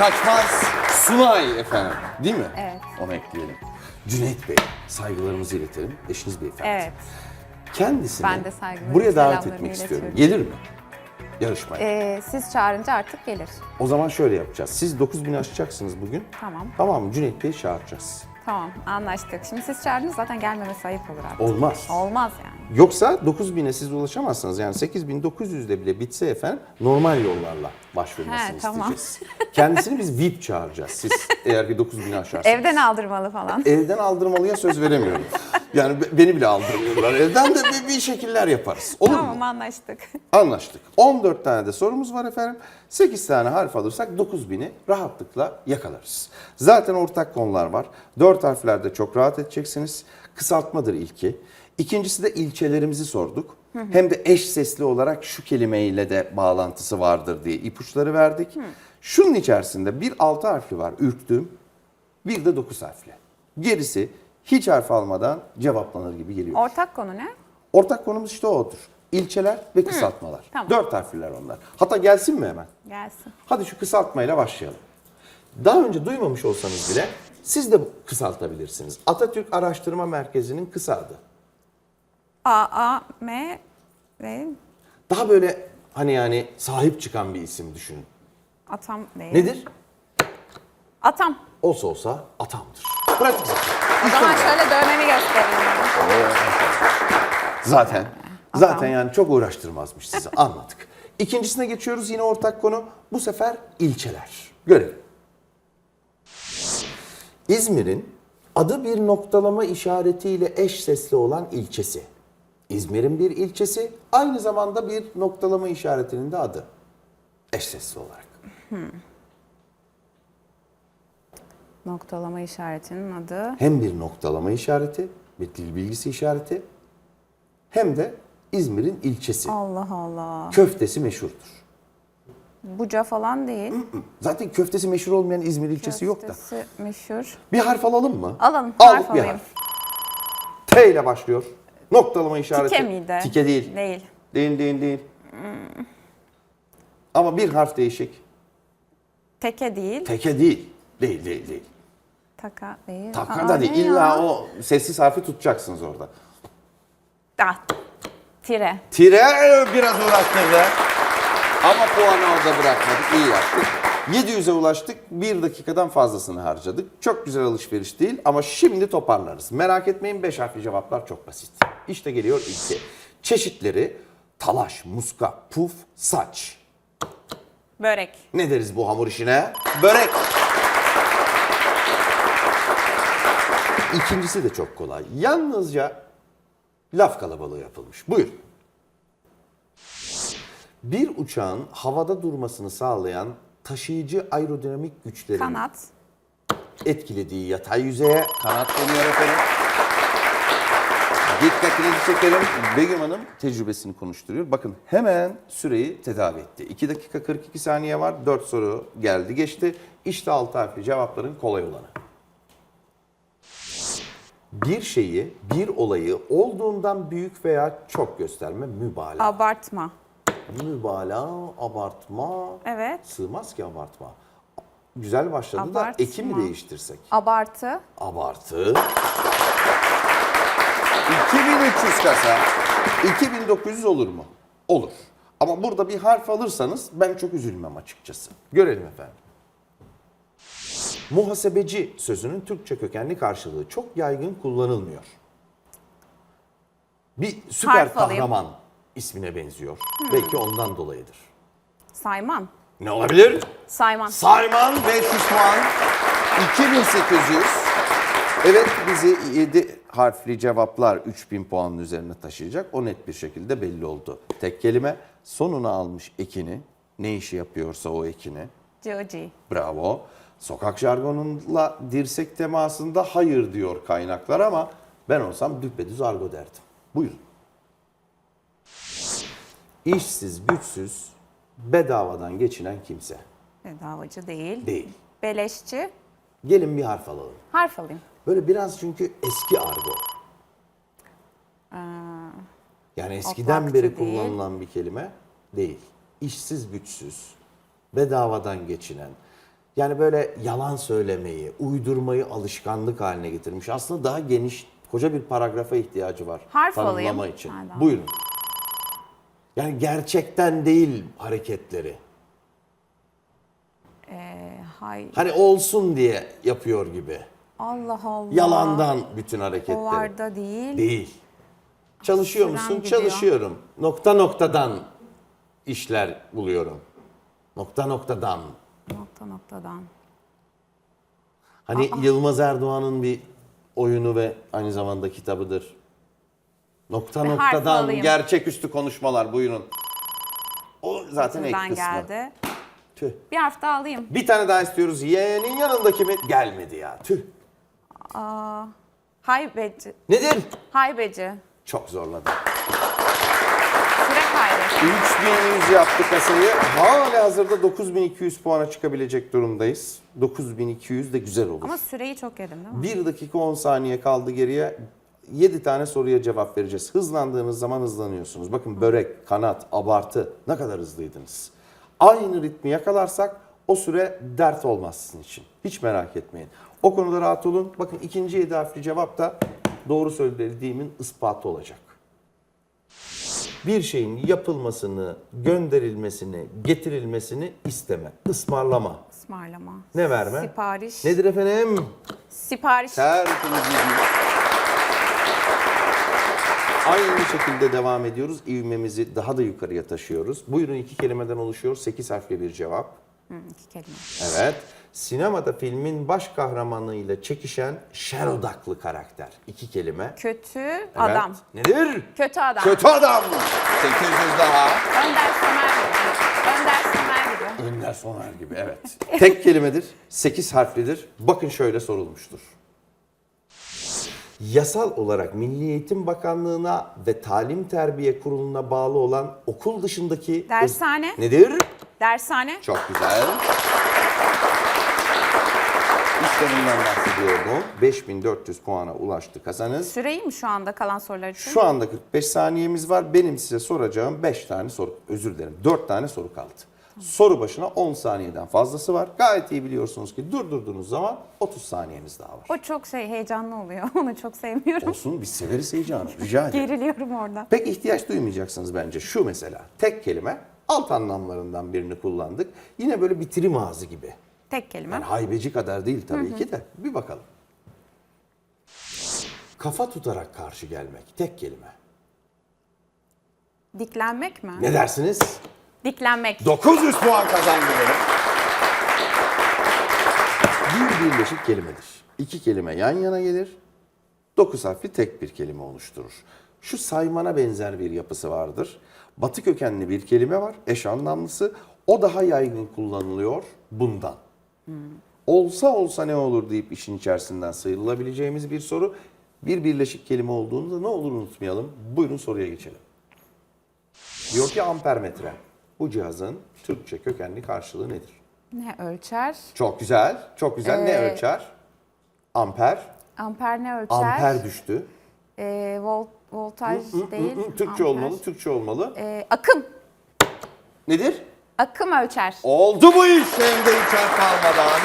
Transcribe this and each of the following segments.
kaçmaz Sunay efendim. Değil mi? Evet. Onu ekleyelim. Cüneyt Bey, saygılarımızı iletelim. Eşiniz beyefendi. Evet. Kendisini Ben de saygılarımı, buraya davet selamlarımı etmek istiyorum. iletiyorum. Gelir mi? Yarışmaya. Ee, siz çağırınca artık gelir. O zaman şöyle yapacağız. Siz 9000 aşacaksınız bugün. Tamam. Tamam mı? Cüneyt Bey'i çağıracağız. Tamam anlaştık. Şimdi siz çağırdınız zaten gelmemesi ayıp olur artık. Olmaz. Olmaz yani. Yoksa 9000'e siz ulaşamazsınız. Yani 8900'de bile bitse efendim normal yollarla başvurmasını He, tamam. isteyeceğiz. Kendisini biz VIP çağıracağız. Siz eğer ki 9000'i aşarsanız. Evden aldırmalı falan. Evden aldırmalıya söz veremiyorum. Yani be- beni bile aldırmıyorlar. Evden de bir, bir şekiller yaparız. Olur mu? tamam anlaştık. Anlaştık. 14 tane de sorumuz var efendim. 8 tane harf alırsak 9000'i rahatlıkla yakalarız. Zaten ortak konular var. 4 harflerde çok rahat edeceksiniz. Kısaltmadır ilki. İkincisi de ilçelerimizi sorduk. Hem de eş sesli olarak şu kelimeyle de bağlantısı vardır diye ipuçları verdik. Şunun içerisinde bir 6 harfli var ürktüğüm, bir de 9 harfli. Gerisi hiç harf almadan cevaplanır gibi geliyor. Ortak konu ne? Ortak konumuz işte odur. İlçeler ve kısaltmalar. tamam. Dört harfliler onlar. Hatta gelsin mi hemen? Gelsin. Hadi şu kısaltmayla başlayalım. Daha önce duymamış olsanız bile siz de kısaltabilirsiniz. Atatürk Araştırma Merkezi'nin kısa adı. A, A, M ve Daha böyle hani yani sahip çıkan bir isim düşünün. Atam değil. Nedir? Atam. Olsa olsa atamdır. Pratik. O zaman şöyle dövmemi göstereyim. Zaten. Zaten yani çok uğraştırmazmış sizi. Anladık. İkincisine geçiyoruz yine ortak konu. Bu sefer ilçeler. Görelim. İzmir'in adı bir noktalama işaretiyle eş sesli olan ilçesi. İzmir'in bir ilçesi aynı zamanda bir noktalama işaretinin de adı. Eş sesli olarak. Noktalama işaretinin adı. Hem bir noktalama işareti, bir dil bilgisi işareti hem de İzmir'in ilçesi. Allah Allah. Köftesi meşhurdur. Buca falan değil. Zaten köftesi meşhur olmayan İzmir ilçesi yok da. Köftesi meşhur. Bir harf alalım mı? Alalım, Al harf bir alayım. harf. T ile başlıyor. Noktalama işareti. Tike miydi? Tike değil. Değil. Değil değil değil. Ama bir harf değişik. Teke değil. Teke değil. Değil değil değil. Taka değil. Taka Aa, da değil. ne İlla ya? o sessiz harfi tutacaksınız orada. Ah, tire. Tire biraz uğraştırdı. Ama puanı orada bırakmadık. İyi yaptık. 700'e ulaştık. Bir dakikadan fazlasını harcadık. Çok güzel alışveriş değil ama şimdi toparlarız. Merak etmeyin 5 harfli cevaplar çok basit. İşte geliyor ilki. Çeşitleri talaş, muska, puf, saç. Börek. Ne deriz bu hamur işine? Börek. İkincisi de çok kolay. Yalnızca laf kalabalığı yapılmış. Buyur. Bir uçağın havada durmasını sağlayan taşıyıcı aerodinamik güçlerin Kanat. etkilediği yatay yüzeye kanat deniyor efendim. Dikkatinizi çekelim. Begüm Hanım tecrübesini konuşturuyor. Bakın hemen süreyi tedavi etti. 2 dakika 42 saniye var. 4 soru geldi geçti. İşte 6 harfli cevapların kolay olanı. Bir şeyi, bir olayı olduğundan büyük veya çok gösterme mübalağa. Abartma. mübalağa, abartma. Evet. Sığmaz ki abartma. Güzel başladı Abartma. da eki mi değiştirsek? Abartı. Abartı. 2300 kasa. 2900 olur mu? Olur. Ama burada bir harf alırsanız ben çok üzülmem açıkçası. Görelim efendim. Muhasebeci sözünün Türkçe kökenli karşılığı çok yaygın kullanılmıyor. Bir süper Harf alayım. kahraman ismine benziyor. Belki ondan dolayıdır. Sayman. Ne olabilir? Sayman. Sayman 500 puan. 2800. Evet bizi 7 harfli cevaplar 3000 puanın üzerine taşıyacak. O net bir şekilde belli oldu. Tek kelime sonuna almış ekini. Ne işi yapıyorsa o ekini. Cıcı. Bravo. Sokak jargonuyla dirsek temasında hayır diyor kaynaklar ama ben olsam düpedüz argo derdim. Buyurun. İşsiz, güçsüz, bedavadan geçinen kimse. Bedavacı değil. Değil. Beleşçi. Gelin bir harf alalım. Harf alayım. Böyle biraz çünkü eski argo. Yani eskiden beri değil. kullanılan bir kelime değil. İşsiz güçsüz, bedavadan geçinen, Yani böyle yalan söylemeyi, uydurmayı alışkanlık haline getirmiş. Aslında daha geniş, koca bir paragrafa ihtiyacı var. Harf tanımlama alayım. için. Hadi. Buyurun. Yani gerçekten değil hareketleri. Ee, hay. Hani olsun diye yapıyor gibi. Allah Allah. Yalandan bütün hareketleri. O varda değil. Değil. Çalışıyor Sürem musun? gidiyor. Çalışıyorum. Nokta noktadan işler buluyorum. Nokta noktadan. Nokta noktadan. Hani Yılmaz Erdoğan'ın bir oyunu ve aynı zamanda kitabıdır. Nokta Bir harf noktadan alayım. gerçeküstü konuşmalar buyurun. O zaten ek kısmı. geldi. Tüh. Bir harf daha alayım. Bir tane daha istiyoruz. Y'nin yanındaki mi? Gelmedi ya. Tüh. Aa, haybeci. Nedir? Haybeci. Çok zorladım. Süre kaybı. 3100 yaptı kasayı. Hala hazırda 9200 puana çıkabilecek durumdayız. 9200 de güzel olur. Ama süreyi çok yedim değil mi? 1 dakika 10 saniye kaldı geriye. 7 tane soruya cevap vereceğiz. Hızlandığınız zaman hızlanıyorsunuz. Bakın börek, kanat, abartı ne kadar hızlıydınız. Aynı ritmi yakalarsak o süre dert olmaz sizin için. Hiç merak etmeyin. O konuda rahat olun. Bakın ikinci 7 harfli cevap da doğru söylediğimin ispatı olacak. Bir şeyin yapılmasını, gönderilmesini, getirilmesini isteme, ısmarlama. Ismarlama. Ne verme? Sipariş. Nedir efendim? Sipariş. Tertemiz bilgi. Aynı şekilde devam ediyoruz. İvmemizi daha da yukarıya taşıyoruz. Buyurun iki kelimeden oluşuyor. 8 harfli bir cevap. Hı, iki kelime. Evet. Sinemada filmin baş kahramanıyla çekişen şer odaklı karakter. İki kelime. Kötü Evet. adam. Nedir? Kötü adam. Kötü adam. 800 daha. Önder Somer gibi. Önder Somer gibi. Önder Soner gibi evet. Tek kelimedir, 8 harflidir. Bakın şöyle sorulmuştur. Yasal olarak Milli Eğitim Bakanlığı'na ve Talim Terbiye Kurulu'na bağlı olan okul dışındaki... Dershane. Nedir? Dershane. Çok güzel. Bundan bahsediyordum. 5400 puana ulaştı kazanız. Süreyi mi şu anda kalan sorular için? Şu anda 45 saniyemiz var. Benim size soracağım 5 tane soru, özür dilerim 4 tane soru kaldı. Soru başına 10 saniyeden fazlası var. Gayet iyi biliyorsunuz ki durdurduğunuz zaman 30 saniyeniz daha var. O çok şey heyecanlı oluyor. Onu çok sevmiyorum. Olsun biz severiz heyecanı. Rica ederim. Geriliyorum orada. Pek ihtiyaç duymayacaksınız bence. Şu mesela tek kelime alt anlamlarından birini kullandık. Yine böyle bitirim ağzı gibi. Tek kelime. Yani haybeci kadar değil tabii ki de. Bir bakalım. Kafa tutarak karşı gelmek. Tek kelime. Diklenmek mi? Ne dersiniz? Diklenmek. 900 puan kazandı benim. Bir birleşik kelimedir. İki kelime yan yana gelir. Dokuz harfli tek bir kelime oluşturur. Şu saymana benzer bir yapısı vardır. Batı kökenli bir kelime var, eş anlamlısı. O daha yaygın kullanılıyor bundan. Olsa olsa ne olur deyip işin içerisinden sıyrılabileceğimiz bir soru. Bir birleşik kelime olduğunda ne olur unutmayalım. Buyurun soruya geçelim. Diyor ki ampermetre. Bu cihazın Türkçe kökenli karşılığı nedir? Ne ölçer? Çok güzel, çok güzel. ne Ee, ölçer? Amper. Amper ne ölçer? Amper düştü. Ee, volt, voltaj değil. Hı, Türkçe amper. olmalı, Türkçe olmalı. Ee, akım. Nedir? Akım ölçer. Oldu bu iş hem de hiç harf kalmadan.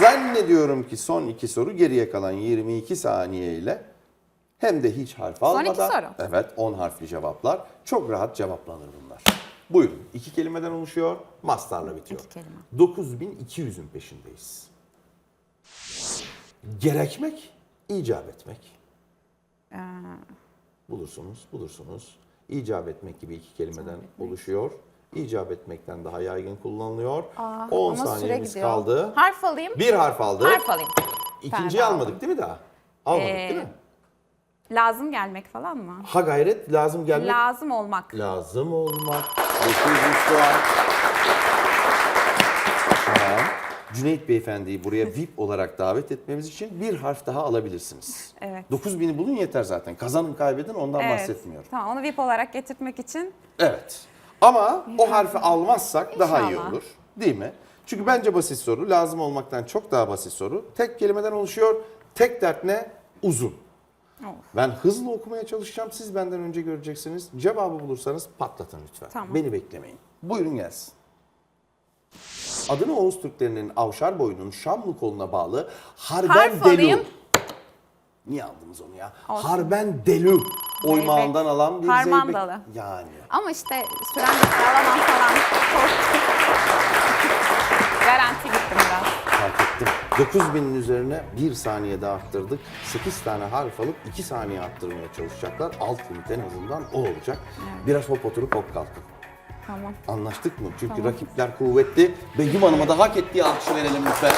Zannediyorum ki son iki soru geriye kalan 22 saniye ile hem de hiç harf Son iki almadan. soru. Evet 10 harfli cevaplar. Çok rahat cevaplanır bunlar. Buyurun. iki kelimeden oluşuyor. Mastarla bitiyor. İki kelime. 9200'ün peşindeyiz. Gerekmek, icap etmek. Ee, Bulursunuz, bulursunuz. İcap etmek gibi iki kelimeden oluşuyor. İcap etmekten daha yaygın kullanılıyor. aa, 10 ama süre saniyemiz gidiyor. kaldı. Harf alayım. Bir harf aldık. Harf alayım. İkinciyi tane almadık değil mi daha? Almadık Ee, değil mi? Lazım gelmek falan mı? Ha gayret lazım gelmek. Lazım olmak. lazım olmak. 900 puan. Cüneyt Beyefendi'yi buraya VIP olarak davet etmemiz için bir harf daha alabilirsiniz. Evet. 9000'i bulun yeter zaten. Kazanın kaybedin ondan Evet. bahsetmiyorum. Tamam onu VIP olarak getirtmek için Evet. Ama o harfi almazsak daha iyi İnşallah. olur. Değil mi? Çünkü bence basit soru. Lazım olmaktan çok daha basit soru. Tek kelimeden oluşuyor. Tek dert ne? Uzun. Of. Ben hızlı okumaya çalışacağım. Siz benden önce göreceksiniz. Cevabı bulursanız patlatın lütfen. Tamam. Beni beklemeyin. Buyurun gelsin. Adını Oğuz Türklerinin Avşar boyunun Şamlı koluna bağlı Harf Harben Delu. alayım. Niye aldınız onu ya? Olsun. Harben Delu oymağından alan bir Harmandalı. zeybek. Yani. Ama işte süren bitti alamam falan. Korktum. Garanti gittim biraz. Fark ettim. 9000'in üzerine 1 saniye daha arttırdık. 8 tane harf alıp 2 saniye arttırmaya çalışacaklar. Alt limit en azından o olacak. Biraz hop oturup hop kalkın. Tamam. Anlaştık mı? Çünkü rakipler kuvvetli. Begüm Hanım'a da hak ettiği alkışı verelim lütfen.